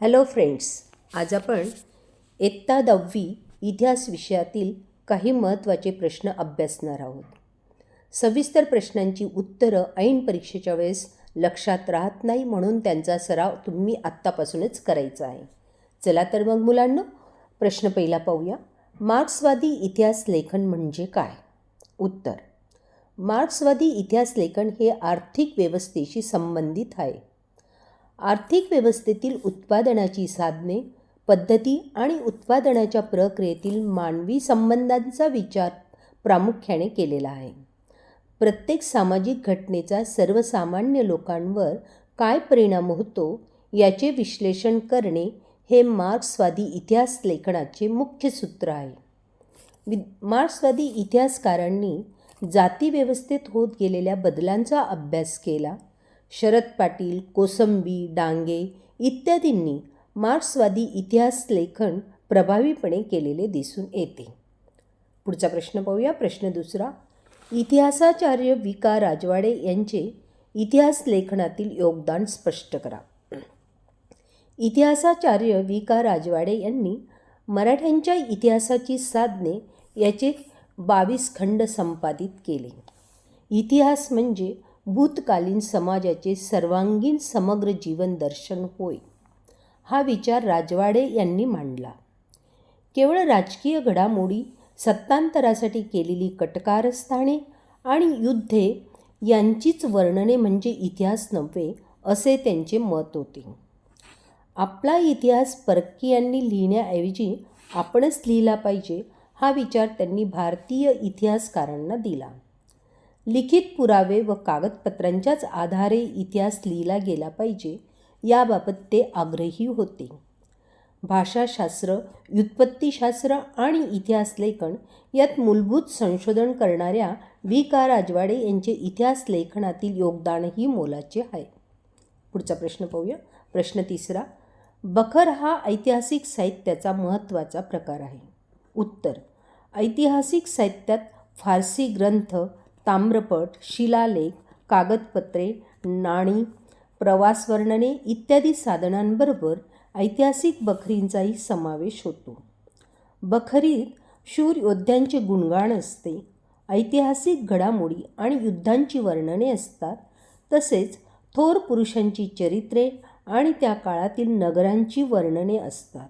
Hello friends आज आपण इयत्ता दहावी इतिहास विषयातील काही महत्त्वाचे प्रश्न अभ्यासणार आहोत. सविस्तर प्रश्नांची उत्तरं ऐन परीक्षेच्या वेळेस लक्षात राहत नाही म्हणून त्यांचा सराव तुम्ही आत्तापासूनच करायचा आहे. चला तर मग मुलांना प्रश्न पहिला पाहूया. मार्क्सवादी इतिहास लेखन म्हणजे काय? उत्तर. मार्क्सवादी इतिहास लेखन हे आर्थिक व्यवस्थेशी संबंधित आहे. आर्थिक व्यवस्थेतील उत्पादनाची साधने पद्धती आणि उत्पादनाच्या प्रक्रियेतील मानवी संबंधांचा विचार प्रामुख्याने केलेला आहे. प्रत्येक सामाजिक घटनेचा सर्वसामान्य लोकांवर काय परिणाम होतो याचे विश्लेषण करणे हे मार्क्सवादी इतिहास लेखनाचे मुख्य सूत्र आहे. वि मार्क्सवादी इतिहासकारांनी जातीव्यवस्थेत होत गेलेल्या बदलांचा अभ्यास केला शरद पाटील कोसंबी डांगे इत्यादींनी मार्क्सवादी इतिहास लेखन प्रभावीपणे केलेले दिसून येते. पुढचा प्रश्न पाहूया. प्रश्न दुसरा इतिहासाचार्य वि का. राजवाडे यांचे इतिहास लेखनातील योगदान स्पष्ट करा. इतिहासाचार्य वि का. राजवाडे यांनी मराठ्यांच्या इतिहासाची साधने याचे बावीस खंड संपादित केले. इतिहास म्हणजे भूतकालीन समाजाचे सर्वांगीण समग्र जीवन दर्शन होय हा विचार राजवाडे यांनी मांडला. केवळ राजकीय घडामोडी सत्तांतरासाठी केलेली कटकारस्थाने आणि युद्धे यांचीच वर्णने म्हणजे इतिहास नव्हे असे त्यांचे मत होते. आपला इतिहास परकीयांनी लिहिण्याऐवजी आपणच लिहिला पाहिजे हा विचार त्यांनी भारतीय इतिहासकारांना दिला. लिखित पुरावे व कागदपत्रांच्याच आधारे इतिहास लिहिला गेला पाहिजे याबाबत ते आग्रही होते. भाषाशास्त्र व्युत्पत्तीशास्त्र आणि इतिहास लेखन यात मूलभूत संशोधन करणाऱ्या व्ही. का. राजवाडे यांचे इतिहास लेखनातील योगदानही मोलाचे आहे. पुढचा प्रश्न पाहूया. प्रश्न तिसरा बखर हा ऐतिहासिक साहित्याचा महत्त्वाचा प्रकार आहे. उत्तर ऐतिहासिक साहित्यात फारसी ग्रंथ ताम्रपट शिलालेख कागदपत्रे नाणी प्रवासवर्णने इत्यादी साधनांबरोबर ऐतिहासिक बखरींचाही समावेश होतो. बखरीत शूर योद्ध्यांचे गुणगाण असते ऐतिहासिक घडामोडी आणि युद्धांची वर्णने असतात तसेच थोर पुरुषांची चरित्रे आणि त्या काळातील नगरांची वर्णने असतात.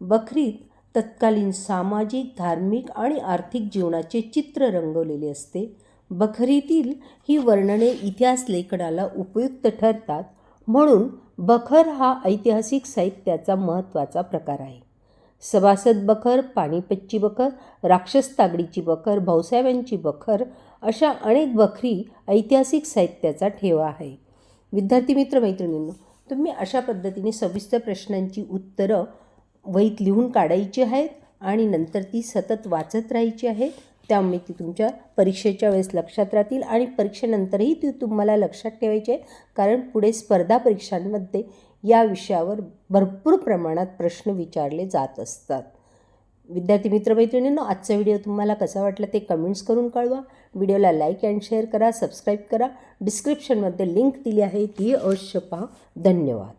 बखरीत तत्कालीन सामाजिक धार्मिक आणि आर्थिक जीवनाचे चित्र रंगवलेले असते बखरीतील ही वर्णने इतिहास लेखनाला उपयुक्त ठरतात म्हणून बखर हा ऐतिहासिक साहित्याचा महत्त्वाचा प्रकार आहे. सभासद बखर पानिपतची बखर राक्षस तागडीची बखर भाऊसाहेबांची बखर अशा अनेक बखरी ऐतिहासिक साहित्याचा ठेवा आहे. विद्यार्थी मित्र मैत्रिणींनो तुम्ही अशा पद्धतीने सविस्तर प्रश्नांची उत्तरं वहीत लिहून काढायची आहेत आणि नंतर ती सतत वाचत राहायची आहेत. त्यामुळे ती तुमच्या परीक्षेच्या वेळेस लक्षात राहतील आणि परीक्षेनंतरही ती तुम्हाला लक्षात ठेवायची आहे. कारण पुढे स्पर्धा परीक्षांमध्ये या विषयावर भरपूर प्रमाणात प्रश्न विचारले जात असतात. विद्यार्थी मित्रमैत्रिणींनो आजचा व्हिडिओ तुम्हाला कसा वाटला ते कमेंट्स करून कळवा. व्हिडिओला लाईक अँड शेअर करा सबस्क्राईब करा. डिस्क्रिप्शनमध्ये लिंक दिली आहे ती अवश्य पहा. धन्यवाद.